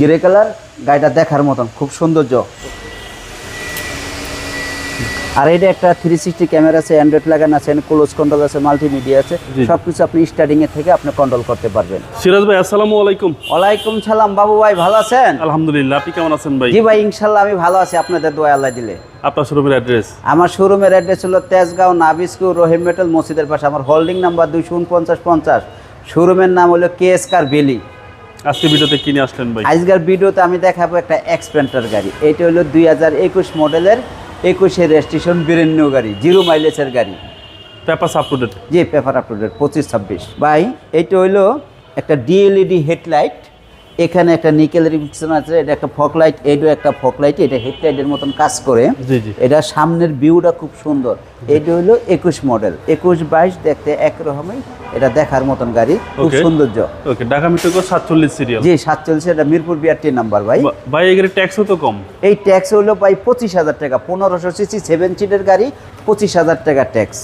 Grey colour গাড়িটা দেখার মতন খুব সৌন্দর্য। আর এটা একটা থ্রি সিক্সটি ক্যামেরা আছে অ্যান্ড্রয়েড লাগানো আছে ক্লোজ কন্ট্রোল আছে মাল্টিমিডিয়া আছে। সবকিছু আপনি স্টার্টিং এর থেকে আপনি কন্ট্রোল করতে পারবেন। সিরাজ ভাই আসসালামু আলাইকুম। ওয়ালাইকুম সালাম বাবু ভাই ভালো আছেন? আলহামদুলিল্লাহ আপনি কেমন আছেন ভাই? জি ভাই ইনশাল্লাহ আমি ভালো আছি আপনাদের দোয়া আল্লাহ দিলে। আপনার শোরুমের অ্যাড্রেস আমার শোরুমের অ্যাড্রেস হলো তেজগাঁও নাবিস্কু রহিম মেটাল মসজিদের পাশে। আমার হোল্ডিং নাম্বার দুইশো উনপঞ্চাশ পঞ্চাশ। শোরুমের নাম হলো কে এস কার বেলি আজকে ভিডিওতে কিনে আসলেন ভাই? আজকের ভিডিওতে আমি দেখাবো একটা এক্সপেন্টার গাড়ি। এটা হলো দুই হাজার একুশ মডেলের একুশে রেজিস্ট্রেশন বিরেন্য গাড়ি জিরো মাইলেজের গাড়ি। পেপার আপটুডেট জি পেপার আপটুডেট পঁচিশ ছাব্বিশ। ভাই এটা হইল একটা ডিএলইডি হেডলাইট এখানে একটা নিকেল রিফ্লেকশন আছে এটা একটা ফক লাইট এইটাও একটা ফক লাইট এটা হেডলাইটের মতন কাজ করে। জি জি। এটা সামনের ভিউটা খুব সুন্দর। এটা হলো একুশ মডেল। একুশ বাইশ দেখতে একরকমই এটা দেখার মতন গাড়ি খুব. সৌন্দর্য। ওকে ঢাকা মিট্রো সাতচল্লিশ সিরিয়াল জি সাতচল্লিশ এটা মিরপুর বিআরটি নাম্বার ভাই। ভাই এগুলো ট্যাক্সও তো কম। এই ট্যাক্স হলো ভাই পঁচিশ হাজার টাকা পনেরোশো সিসি সেভেন সিটের গাড়ি পঁচিশ হাজার টাকা ট্যাক্স.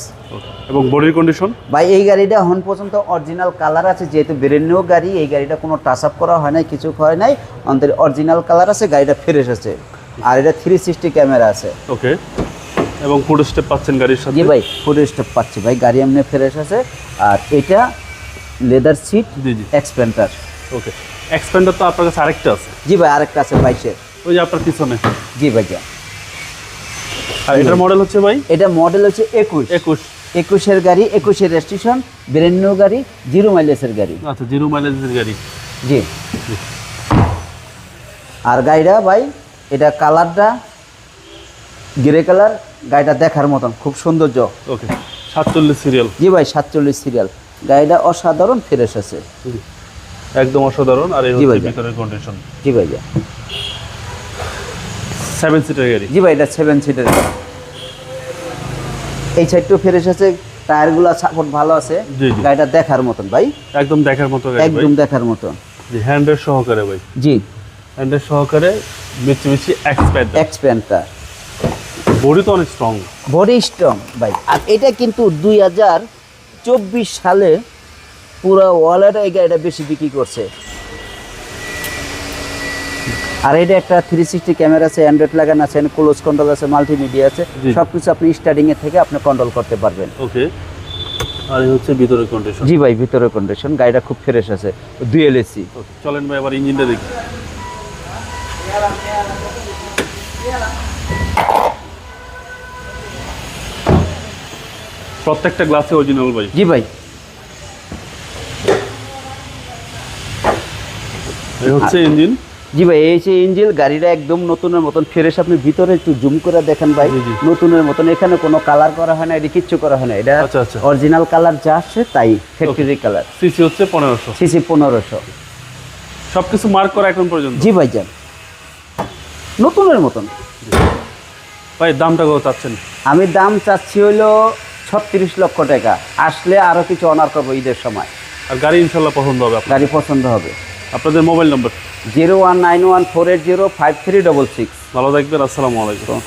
এবং বডির কন্ডিশন ভাই এই গাড়িটা এখন পর্যন্ত অরিজিনাল কালার আছে যেহেতু বেরেন্যও গাড়ি এই গাড়িটা কোনো টাচ আপ করা হয় নাই কিছু হয় নাই। অন্তর অরিজিনাল কালার আছে গাড়িটা ফ্রেশ আছে। আর এটা থ্রি সিক্সটি ক্যামেরা আছে। ওকে এবং ফুড স্টেপ পাচ্ছেন গাড়ির সাথে? জি ভাই ফুড স্টেপ পাচ্ছি। ভাই গাড়ি এমনি ফ্রেশ আছে। আর এটা লেদার সিট জি জি। এক্সপেন্টার ওকে এক্সপেন্ডার তো আপনার কাছে আরেকটা আছে? জি ভাই আরেকটা আছে বাইশের। ওই যে আপনার পিছনে। জি ভাই আর এটার মডেল হচ্ছে ভাই? এটা মডেল হচ্ছে একুশ। একুশ। একুশের গাড়ি একুশের রেজিস্ট্রেশন ব্রেন্য গাড়ি জিরো মাইলেজের গাড়ি। আচ্ছা জিরো মাইলেজের গাড়ি। জি। আর গাড়িটা ভাই এটা কালারটা গ্রে কালার গাড়িটা দেখার মতন খুব সৌন্দর্য। ওকে সাতচল্লিশ সিরিয়াল জি ভাই সাতচল্লিশ সিরিয়াল গাড়িটা অসাধারণ ফ্রেশ আছে। একদম অসাধারণ আর এই হচ্ছে। ভিতরের কন্ডিশন জি ভাই সেভেন সিটার গাড়ি। জি ভাই এটা সেভেন সিটার গাড়ি। এই সাইডটাও ফ্রেশ আছে টায়ারগুলো সাপোর্ট ভালো আছে। গাড়িটা দেখার মতন ভাই। একদম দেখার মতো একদম দেখার মতন। জি হ্যান্ডের সহকারে ভাই। জি। হ্যান্ডের সহকারে মিচুবিশি এক্সপ্যাড এক্সপেন্টার বডি তো অনেক স্ট্রং বডি স্ট্রং ভাই। আর এটা কিন্তু দুই হাজার চব্বিশ সালে পুরো ওয়ালেট এই গাড়িটা বেশি বিক্রি করছে। আর এটা একটা থ্রি সিক্সটি ক্যামেরা আছে অ্যান্ড্রয়েড লাগানো আছে ক্লোজ কন্ট্রোল আছে মাল্টিমিডিয়া আছে। সব কিছু আপনি স্টার্টিং এর থেকে আপনি কন্ট্রোল করতে পারবেন। ওকে আর হচ্ছে ভিতরের কন্ডিশন জি ভাই ভিতরে কন্ডিশন গাড়িটা খুব ফ্রেশ আছে দুয়েল এসি চলেন ভাই আবার ইঞ্জিনটা দেখি। প্রত্যেকটা গ্লাসে অরিজিনাল ভাই। জি ভাই। এই হচ্ছে ইঞ্জিন জি ভাই এই যে ইঞ্জিল গাড়িটা একদম নতুনের মতন ফ্রেশ আপনি ভিতরে একটু জুম করে দেখেন ভাই। নতুনের মতন এখানে কোনো কালার করা হয় না এটা কিচ্ছু করা হয় না। এটা আচ্ছা, আচ্ছা। অরিজিনাল কালার যা আসছে তাই ফ্যাক্টরি কালার সিসি হচ্ছে পনেরোশো। সিসি পনেরোশো। সবকিছু মার্ক করা এখন পর্যন্ত? জি ভাই যান নতুনের মতন। ভাই দামটা কত চাচ্ছেন? আমি দাম চাচ্ছি হলো ছত্রিশ লক্ষ টাকা। আসলে আরও কিছু অনার করব ঈদের সময়। আর গাড়ি ইনশাল্লাহ পছন্দ হবে আপনার। গাড়ি পছন্দ হবে। আপনাদের mobile number? Zero one nine one four eight zero five three double six. ভালো থাকবেন আসসালামু আলাইকুম।